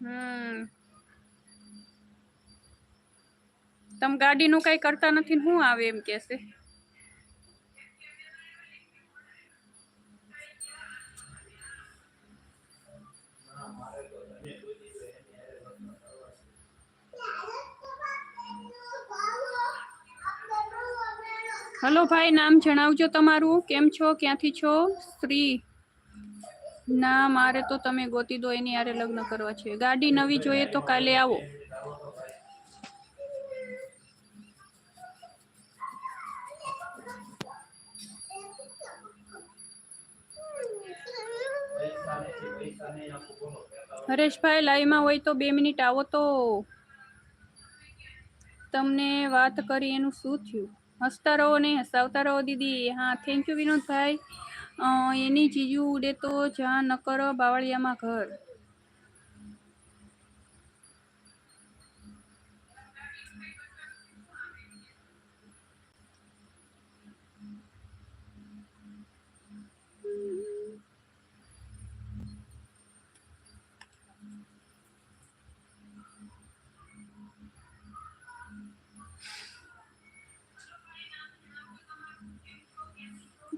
હમ તમે ગાડીનું કઈ કરતા નથી ને શું આવે એમ કેશે હલો ભાઈ નામ જણાવજો તમારું કેમ છો ક્યાંથી છો શ્રી ના, મારે તો તમે ગોતી દો, એની યારે લગ્ન કરવા છે. ગાડી નવી જોઈએ તો કાલે આવો. હરેશભાઈ લાઈવમાં હોય તો બે મિનિટ આવો તો. તમને વાત કરી એનું શું થયું? હસતા રહો ને, હસાવતા રહો દીદી. હા થેન્ક યુ વિનોદભાઈ. એની જીજુ ઉડે તો જા ન કરો બાવળિયામાં ઘર.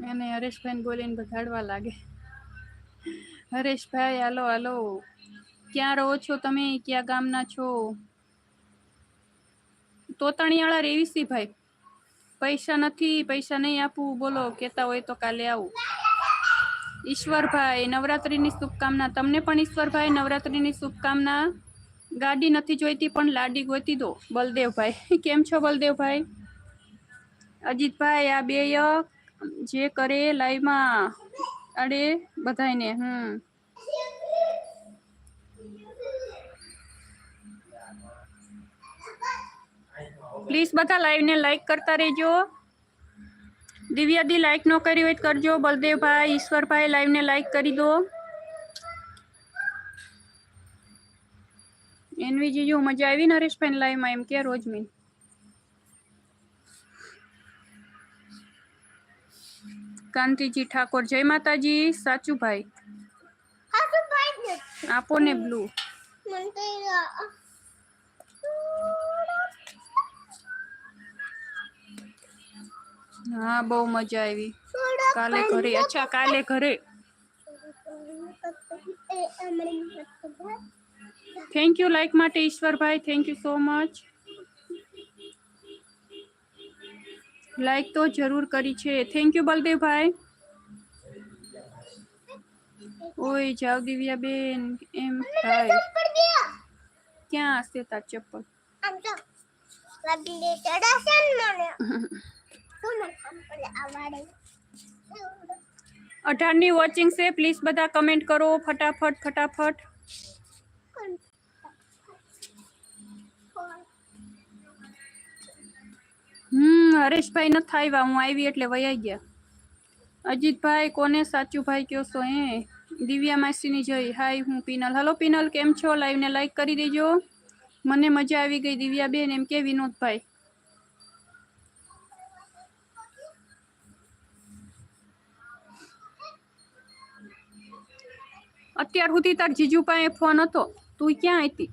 એને હરેશભાઈને બોલીને બગાડવા લાગે. હરેશભાઈ, હાલો હાલો. ક્યાં રહો છો તમે? ક્યાં ગામના છો? તોતણીયાળા રેવીસી ભાઈ પૈસા નથી, પૈસા નહીં આપવું બોલો, કહેતા હોય તો કાલે આવું. ઈશ્વરભાઈ, નવરાત્રિની શુભકામના. તમને પણ ઈશ્વરભાઈ, નવરાત્રિની શુભકામના. ગાડી નથી જોઈતી, પણ લાડી ગોતી દો. બલદેવભાઈ. કેમ છો બલદેવભાઈ? અજીતભાઈ, આ બે યક. જે કરે લાઈવમાં અરે બધાને હમ. પ્લીઝ બધા લાઈવને લાઈક કરતા રહેજો. દિવ્યાદી લાઈક ન કરી હોય કરજો. બલદેવભાઈ, ઈશ્વરભાઈ લાઈવને લાઈક કરી દો. એનવીજી જો મજા આવી નરેશભાઈ લાઈવમાં એમ કે, રોજમીન. કાંતિજી ઠાકોર જય માતાજી સાચું ભાઈ આપો ને બ્લુ હા બહુ મજા આવી કાલે ઘરે અચ્છા કાલે ઘરે થેન્ક યુ લાઈક માટે Ishwarbhai thank you so much like તો જરૂર કરી છે થેન્ક યુ બલદેવભાઈ ઓય જાવ દિવ્યાબેન એમ થાય ક્યાં હશે તાર ચપ્પલ અઢારની વોચિંગ છે પ્લીઝ બધા કમેન્ટ કરો ફટાફટ ફટાફટ હરેશભાઈ નથી આવ્યા, હું આવી એટલે વયા ગયા. અજીતભાઈ, કોને સાચું ભાઈ કયો છો એ દિવ્યા માસીની જય. હાય, હું પિનલ. હલો પિનલ, કેમ છો? લાઈવને લાઈક કરી દેજો. મને મજા આવી ગઈ દિવ્યાબેન એમ કે વિનોદભાઈ. અત્યાર સુધી તાર જીજુ પાસે ફોન હતો. તું ક્યાં હતી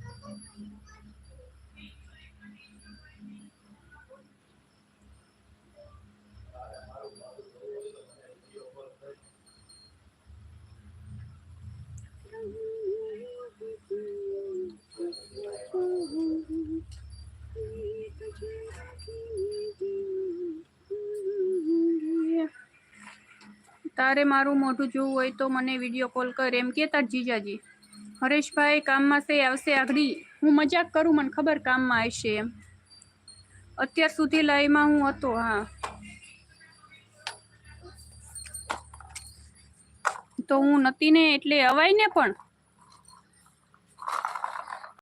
તારે મારું મોઢું જોવું હોય તો મને વીડિયો કોલ કર, એમ કે તાર જીજાજી. હરેશભાઈ, કામમાં સે આવશે આગળ હું મજાક કરું, મને ખબર કામમાં આવશે એમ. અત્યાર સુધી લાઈમાં હું હતો, હા. તો હું નતી ને એટલે અવાય ને પણ.